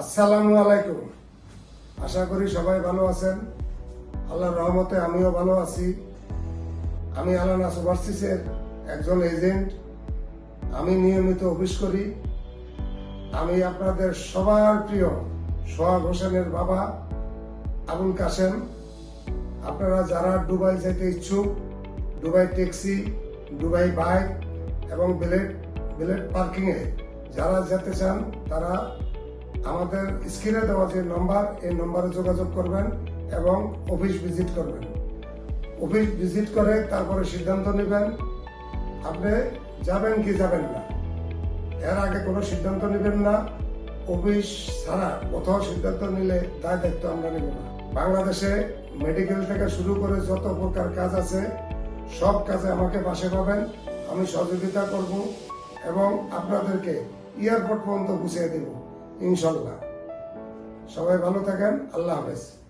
আসসালামু আলাইকুম। আশা করি সবাই ভালো আছেন। আল্লাহর রহমতে আমিও ভালো আছি। আমি আলানা সুভার্সিসের একজন এজেন্ট। আমি নিয়মিত অফিস করি। আমি আপনাদের সবার প্রিয় সোহাগ হোসেনের বাবা আবুল কাসেম আপনারা যারা দুবাই যেতে ইচ্ছুক, দুবাই ট্যাক্সি, দুবাই বাইক এবং বিলেট বিলেট পার্কিংয়ে যারা যেতে চান, তারা আমাদের স্ক্রিনে দেওয়া যে নম্বর, এই নম্বরে যোগাযোগ করবেন এবং অফিস ভিজিট করবেন। অফিস ভিজিট করে তারপরে সিদ্ধান্ত নেবেন, আপনি যাবেন কি যাবেন না। এর আগে কোনো সিদ্ধান্ত নেবেন না। অফিস ছাড়া কোথাও সিদ্ধান্ত নিলে তার দায়িত্ব আমরা নেব না। বাংলাদেশে মেডিকেল থেকে শুরু করে যত প্রকার কাজ আছে, সব কাজে আমাকে পাশে পাবেন, আমি সহযোগিতা করব এবং আপনাদেরকে এয়ারপোর্ট পর্যন্ত বুঝিয়ে দেব। ইনশাল্লাহ। সবাই ভালো থাকেন আল্লাহ হাফেজ।